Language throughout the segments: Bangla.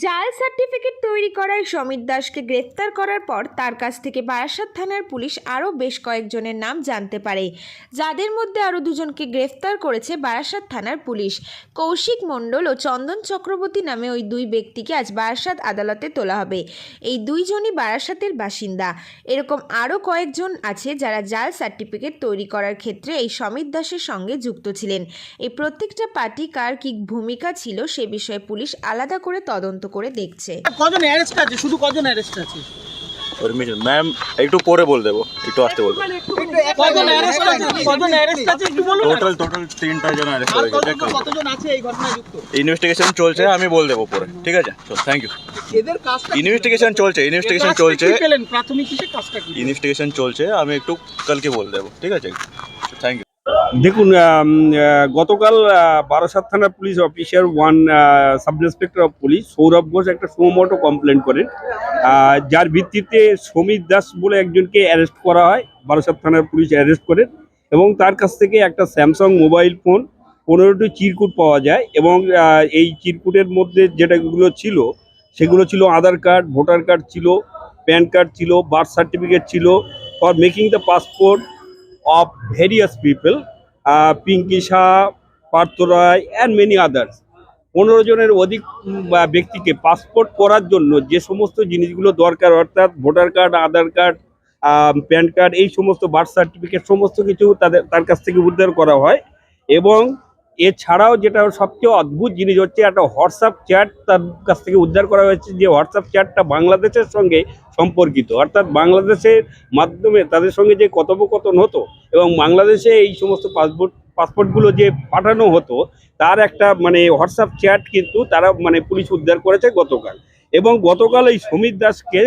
জাল সার্টিফিকেট তৈরি করায় সমীর দাসকে গ্রেফতার করার পর তার কাছ থেকে বারাসাত থানার পুলিশ আরও বেশ কয়েকজনের নাম জানতে পারে। যাদের মধ্যে আরও দুজনকে গ্রেফতার করেছে বারাসাত থানার পুলিশ। কৌশিক মণ্ডল ও চন্দন চক্রবর্তী নামে ওই দুই ব্যক্তিকে আজ বারাসাত আদালতে তোলা হবে। এই দুইজনই বারাসাতের বাসিন্দা। এরকম আরও কয়েকজন আছে যারা জাল সার্টিফিকেট তৈরি করার ক্ষেত্রে এই সমীর দাসের সঙ্গে যুক্ত ছিলেন। এই প্রত্যেকটা পার্টি কার কী ভূমিকা ছিল সে বিষয়ে পুলিশ আলাদা করে তদন্ত করে দেখছে। কজন অ্যারেস্ট আছে? শুধু কজন অ্যারেস্ট আছে? পারমিশন ম্যাম একটু পরে বল দেবো একটু আসতে বলব কজন অ্যারেস্ট আছে? কজন অ্যারেস্ট আছে একটু বলুন টোটাল টোটাল তিনটা জন অ্যারেস্ট হয়ে গেছে কতজন কতজন আছে এই ঘটনায় যুক্ত? ইনভেস্টিগেশন চলছে আমি বল দেবো পরে ঠিক আছে? চল থ্যাংক ইউ এদের কাজটা ইনভেস্টিগেশন চলছে ইনভেস্টিগেশন চলছে। কি প্রাথমিক হিসেবে কাজটা কি? ইনভেস্টিগেশন চলছে আমি একটু কালকে বল দেবো ঠিক আছে? দেখুন গতকাল বারাসাত থানা police officer one sub inspector of police Sourav Ghosh একটা সুমোটো কমপ্লেন করেন। যার ভিত্তিতে সমীর দাস বলে একজনকে অ্যারেস্ট করা হয় বারাসাত থানার পুলিশ অ্যারেস্ট করেন এবং তার কাছ থেকে একটা স্যামসাং মোবাইল ফোন পনেরোটি চিরকুট পাওয়া যায় এবং এই চিরকুটের মধ্যে যেটাগুলো ছিল সেগুলো ছিল আধার কার্ড ভোটার কার্ড ছিল প্যান কার্ড ছিল বার্থ সার্টিফিকেট ছিল for making the passport of people, uh, Pinki Shah, Partha Roy and many others পনেরো জনের অধিক ব্যক্তিকে পাসপোর্ট করার জন্য যে সমস্ত জিনিসগুলো দরকার, অর্থাৎ voter card Aadhaar card PAN card এই সমস্ত বার্থ সার্টিফিকেট সমস্ত কিছু তাদের, তার কাছ থেকে উদ্ধার করা হয়। এবং এছাড়াও যেটা সবচেয়ে অদ্ভুত জিনিস হচ্ছে একটা হোয়াটসঅ্যাপ চ্যাট তার কাছ থেকে উদ্ধার করা হয়েছে যে হোয়াটসঅ্যাপ চ্যাটটা বাংলাদেশের সঙ্গে সম্পর্কিত। অর্থাৎ বাংলাদেশের মাধ্যমে তাদের সঙ্গে যে কথোপকথন হতো এবং বাংলাদেশে এই সমস্ত পাসপোর্ট, পাসপোর্টগুলো যে পাঠানো হতো, তার একটা মানে হোয়াটসঅ্যাপ চ্যাট কিন্তু তারা মানে পুলিশ উদ্ধার করেছে গতকাল। এবং গতকাল এই সমীর দাসকে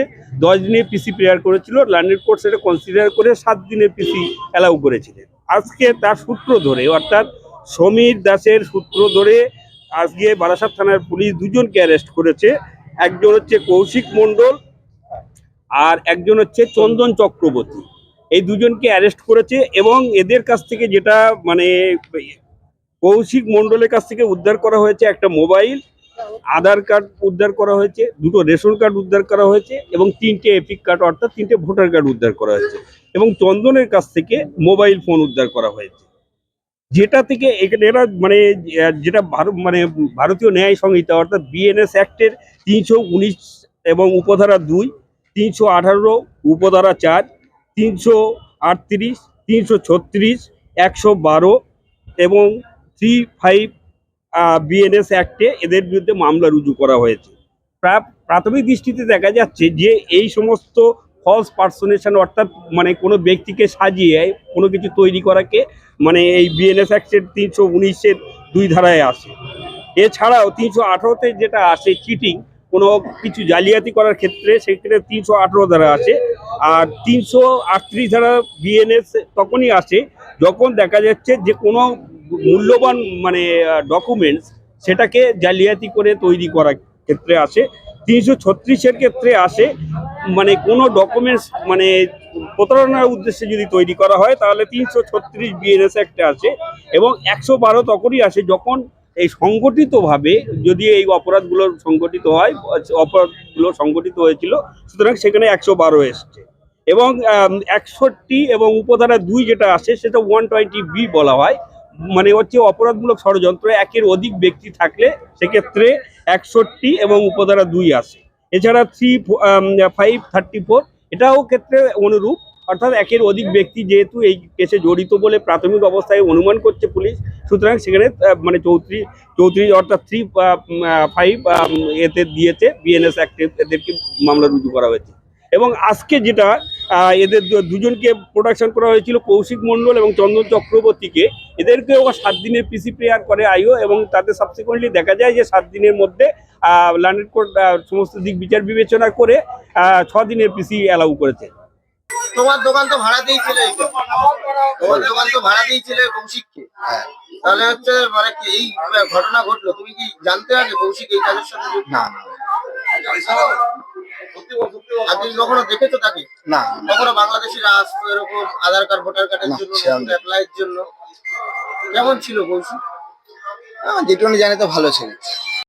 দশ দিনের পিসি প্রেয়ার করেছিল ল্যান্ডেড কোর্ট সেটা কনসিডার করে সাত দিনের পিসি অ্যালাউ করেছিলেন। আজকে তার সূত্র ধরে, অর্থাৎ সমীর দাসের সূত্র ধরে আজকে বারাসাত থানার পুলিশ দুজনকে অ্যারেস্ট করেছে। একজন হচ্ছে কৌশিক মণ্ডল আর একজন হচ্ছে চন্দন চক্রবর্তী। এই দুজনকে অ্যারেস্ট করেছে এবং এদের কাছ থেকে যেটা মানে কৌশিক মণ্ডলের কাছ থেকে উদ্ধার করা হয়েছে একটা মোবাইল, আধার কার্ড উদ্ধার করা হয়েছে, দুটো রেশন কার্ড উদ্ধার করা হয়েছে এবং তিনটে এপিক কার্ড অর্থাৎ তিনটে ভোটার কার্ড উদ্ধার করা হয়েছে এবং চন্দনের কাছ থেকে মোবাইল ফোন উদ্ধার করা হয়েছে। যেটা থেকে এরা মানে যেটা মানে ভারতীয় ন্যায় সংহিতা, অর্থাৎ বিএনএস অ্যাক্টের তিনশো উনিশ এবং উপধারা দুই, তিনশো আঠারো, উপধারা চার, তিনশো আটত্রিশ, তিনশো ছত্রিশ, একশো বারো এবং থ্রি ফাইভ বিএনএস অ্যাক্টে এদের বিরুদ্ধে মামলা রুজু করা হয়েছে। প্রা- প্রাথমিক দৃষ্টিতে দেখা যাচ্ছে যে এই সমস্ত ফলস পার্সোনেশন অর্থাৎ মানে কোনো ব্যক্তিকে সাজিয়ে, কোনো কিছু তৈরি করাকে মানে এই বিএনএস অ্যাক্টের তিনশো উনিশের দুই ধারায় আসে। এছাড়াও তিনশো আঠারোতে যেটা আসে চিটিং কোনো কিছু জালিয়াতি করার ক্ষেত্রে সেক্ষেত্রে তিনশো আঠেরো ধারা আসে। আর তিনশো আটত্রিশ ধারা বিএনএস তখনই আসে যখন দেখা যাচ্ছে যে কোনো মূল্যবান মানে ডকুমেন্টস সেটাকে জালিয়াতি করে তৈরি করার ক্ষেত্রে আসে। তিনশো ছত্রিশের ক্ষেত্রে আসে মানে কোনো ডকুমেন্টস মানে প্রতারণার উদ্দেশ্যে যদি তৈরি করা হয়, তাহলে তিনশো ছত্রিশ বিএনএস একটা আসে এবং একশো বারো তখনই আসে যখন এই সংগঠিতভাবে যদি এই অপরাধগুলো সংগঠিত হয়, অপরাধগুলো সংগঠিত হয়েছিল, সুতরাং সেখানে একশো বারো এসছে এবং একষট্টি এবং উপধারা দুই যেটা আসে, সেটা ওয়ান টোয়েন্টি বি বলা হয়। মানে হচ্ছে অপরাধমূলক ষড়যন্ত্র, একের অধিক ব্যক্তি থাকলে সেক্ষেত্রে একষট্টি এবং উপধারা দুই আসে এছাড়া থ্রি ফাইভ থার্টি ফোর এটাও ক্ষেত্রে অনুরূপ। অর্থাৎ একের অধিক ব্যক্তি যেহেতু এই কেসে জড়িত বলে প্রাথমিক অবস্থায় অনুমান করছে পুলিশ, সুতরাং সেখানে মানে চৌত্রিশ চৌত্রিশ অর্থাৎ থ্রি ফাইভ এতে দিয়েছে বিএনএস অ্যাক্টে এদেরকে মামলা রুজু করা হয়েছে। এবং আজকে যেটা এদের দুজনকে প্রোডাকশন করা হয়েছিল কৌশিক মণ্ডল এবং চন্দন চক্রবর্তীকে। এদেরকেও সাত দিনের পিসি প্রেয়ার করে আইও এবং তাদের সাবসিকুয়েন্টলি দেখা যায় যে সাত দিনের মধ্যে ল্যান্ডেড কোর্ট সমস্ত দিক বিচার বিবেচনা করে আহ, ছ দিনের পিসি অ্যালাউ করেছে। তোমার দোকান তো ভাড়া দিয়েছিলে এই তোমার দোকান তো ভাড়া দিয়েছিলে কৌশিককে। তাহলে হচ্ছে মানে কি এই ঘটনা ঘটলো? তুমি কি জানতে আগে কৌশিক এই কাজের সাথে যুক্ত? না আর তুমি কখনো দেখেছ তাকে? না। কখনো বাংলাদেশিরা আসতো এরকম আধার কার্ড ভোটার কার্ডের জন্য। অ্যাপ্লাইয়ের জন্য? কেমন ছিল কৌশল যেটুকু জানি তো ভালো ছিল।